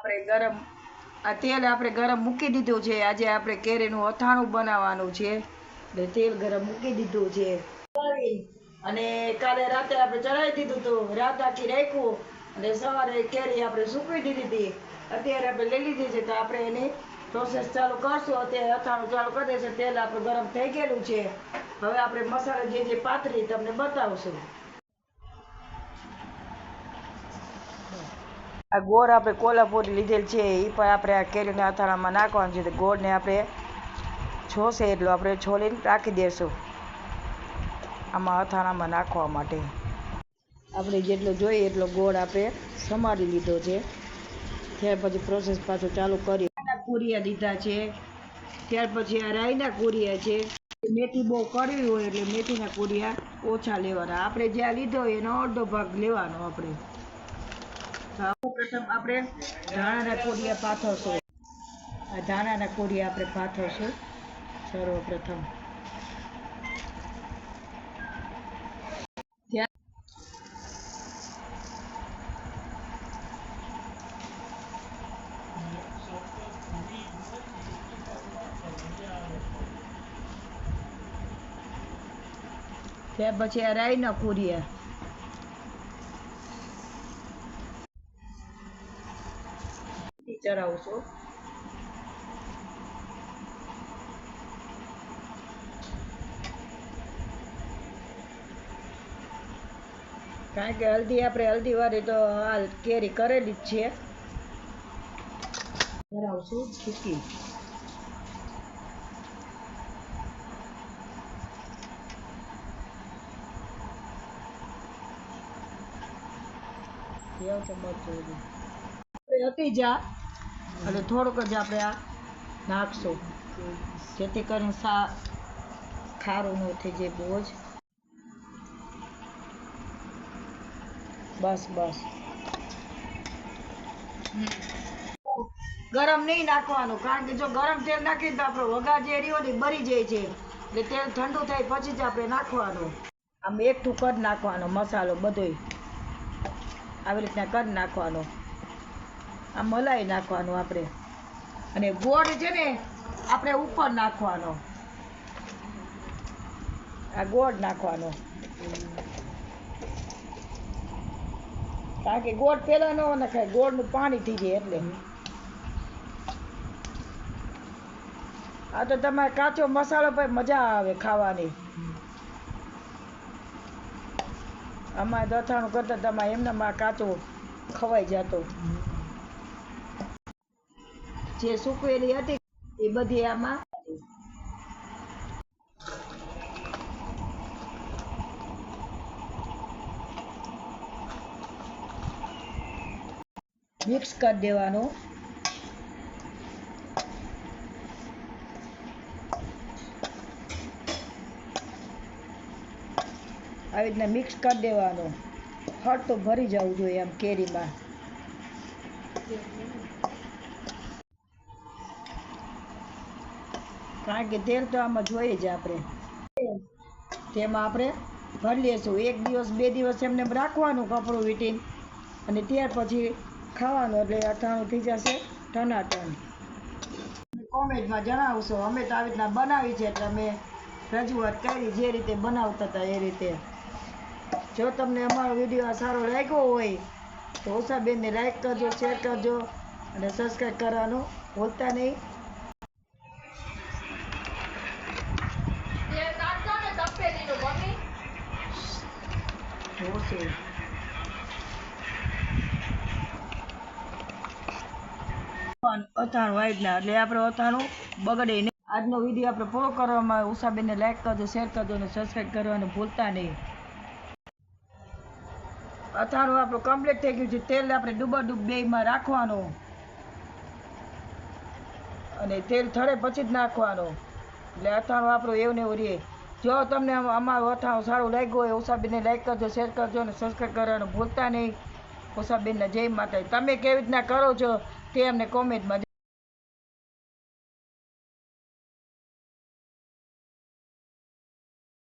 આપણે ગરમ આ તેલ આપણે ગરમ મૂકી દીધું છે. આજે આપણે કેરીનું અથાણું બનાવવાનું છે. એટલે તેલ ગરમ મૂકી દીધું છે. અને કાલે રાતે આપણે ચડાવી દીધું હતું. રાત આખી રાખ્યું. અને સવારે કેરી આપણે સૂકવી દીધી હતી. અત્યારે આપણે લઈ લીધી છે. તો આપણે એની પ્રોસેસ ચાલુ કરશું. અત્યારે અથાણું ચાલુ કરી દેશે તેલ આપણું ગરમ થઈ ગયેલું છે. હવે આપણે મસાલા જે જે પાથરી તમને બતાવશું. આ ગોળ આપણે કોલ્હાપુરી લીધેલ છે એ પણ આપણે આ કેરીના અથાણામાં નાખવાનું છે. ગોળને આપણે છોશે એટલો આપણે છોલીને રાખી દઈશું આમાં અથાણામાં નાખવા માટે. આપણે જેટલો જોઈએ એટલો ગોળ આપણે સમારી લીધો છે. ત્યાર પછી પ્રોસેસ પાછો ચાલુ કરી કુરિયા લીધા છે. ત્યાર પછી આ રાઈના કુરિયા છે. મેથી બહુ કડવી હોય એટલે મેથીના કુરિયા ઓછા લેવાના. આપણે જ્યાં લીધો એનો અડધો ભાગ લેવાનો આપણે. સૌ પ્રથમ આપણે ધાણાના કોડિયા પાથરશું. આ ધાણાના કોડિયા આપણે પાથરશું. સર્વપ્રથમ. ત્યાં ત્યાર પછી આ રાઈના કોડિયા ચડાવશું કારણ કે હલ્દી, આપણે હલ્દી વાળી તો હાલ કેરી કરેલી જ છે. હતી જા એટલે થોડુંક જ આપણે આ નાખશું. જેથી કરીને સા ખારું ન થઈ જાય બસ બસ. ગરમ નહીં નાખવાનું, કારણ કે જો ગરમ તેલ નાખીએ તો આપણો વઘાર જે રહ્યો ને બરી જાય છે. એટલે તેલ ઠંડુ થાય પછી જ આપણે નાખવાનું. આમ એકઠું કદ નાખવાનો, મસાલો બધોય. આવી રીતના કદ નાખવાનો. આ મલાઈ નાખવાનું આપણે. અને ગોળ છે ને, આપણે ઉપર નાખવાનો. આ ગોળ નાખવાનો. કારણ કે ગોળ પેલા ન નખાય, ગોળનું પાણી થઈ જાય એટલે. આ તો તમારે કાચો મસાલો પણ મજા આવે ખાવાની. અમારે દથાણું કરતા તમારે એમનામાં કાચો ખવાઈ જતો. જે સૂકવેલી હતી એ બધી આમાં મિક્સ કરી દેવાનું. આવી રીતના મિક્સ કરી દેવાનું. હળ તો ભરી જવું જોઈએ આમ કેરીમાં. કારણ કે તેલ તો આમાં જોઈએ જ આપણે. તેમાં આપણે ભરી લેશું. એક દિવસ, બે દિવસ એમને રાખવાનું કપડું વીટીને અને ત્યાર પછી ખાવાનું. એટલે અથાણું થઈ જશે ટનાટન. કોમેન્ટમાં જણાવશો. અમે તો આવી રીતના બનાવી છે એટલે અમે રજૂઆત કરી જે રીતે બનાવતા હતા એ રીતે. જો તમને અમારો વીડિયો સારો લાગ્યો હોય, તો ઓસાબેનને લાઈક કરજો શેર કરજો અને સબસ્ક્રાઈબ કરવાનું ભૂલતા નહીં તેલ કાઢજો ને તપેલીનું મમ્મી જોશે અથાણું આજનો વીડિયો આપણે પૂરો કરવામાં આવે લાઈક કરજો શેર કરજો અને સબસ્ક્રાઈબ કરવાનું ભૂલતા નહીં. અથાણું આપણું કમ્પ્લીટ થઈ ગયું છે. તેલ આપણે ડૂબા ડૂબ બેમાં રાખવાનું. અને તેલ થડે પછી જ નાખવાનું. એટલે અથાણું આપણું એવું ને એવું રહે. જો તમને અમારો અથાણું સારું લાગ્યું હોય, ઉષાબેનને લાઈક કરજો શેર કરજો અને સબસ્ક્રાઈબ કરવાનું ભૂલતા નહીં. ઉષાબેનને જય માતા તમે કેવી રીતના કરો છો તે અમને કોમેન્ટમાં